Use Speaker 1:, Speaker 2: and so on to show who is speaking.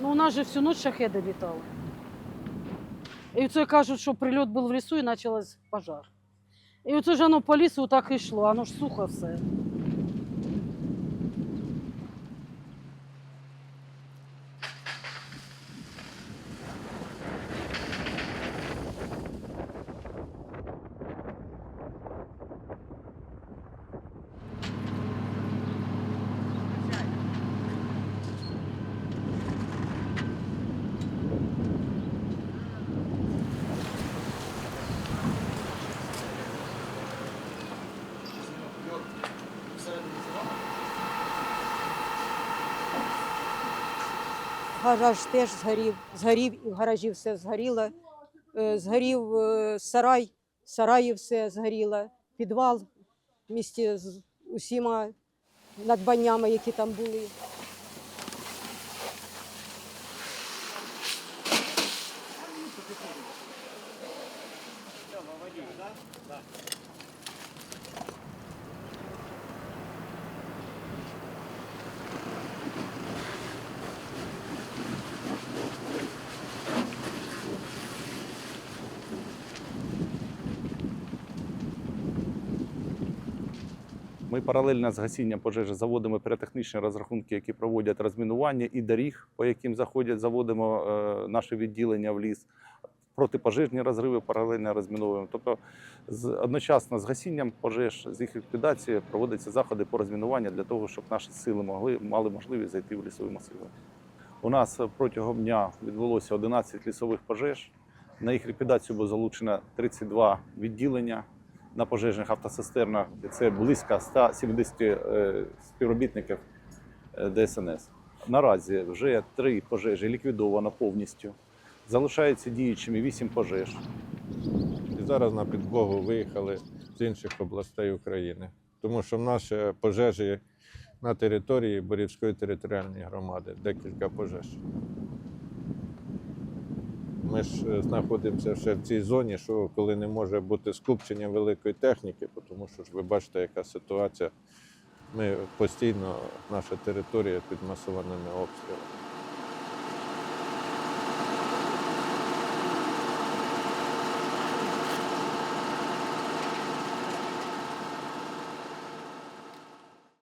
Speaker 1: Ну, у нас же всю ночь шахеди літали. І це кажуть, що прильот був в лісу і почався пожар. І оце ж воно по лісу так і йшло, воно ж сухо все.
Speaker 2: Гараж теж згорів, згорів, і в гаражі все згоріло. Е, Згорів е, сарай, сараї все згоріло, підвал в місті з усіма надбаннями, які там були.
Speaker 3: Ми паралельно з гасінням пожежі заводимо піротехнічні розрахунки, які проводять розмінування і доріг, по яким заходять, заводимо е, наше відділення в ліс. Протипожежні розриви паралельно розміновуємо. Тобто, з, одночасно з гасінням пожеж, з їх ліквідацією проводяться заходи по розмінуванню для того, щоб наші сили могли мали можливість зайти в лісові масиви. У нас протягом дня відбулося 11 лісових пожеж. На їх ліквідацію було залучено 32 відділення на пожежних автоцистернах. Це близько 170 е, співробітників е, ДСНС. Наразі вже три пожежі ліквідовано повністю. Залишаються діючими 8 пожеж.
Speaker 4: І зараз на підмогу виїхали з інших областей України, тому що в нас пожежі на території Борівської територіальної громади, декілька пожеж. Ми ж е, знаходимося ще в цій зоні, що коли не може бути скупчення великої техніки, тому що ж ви бачите, яка ситуація. Ми постійно, наша територія під масованими обстрілами.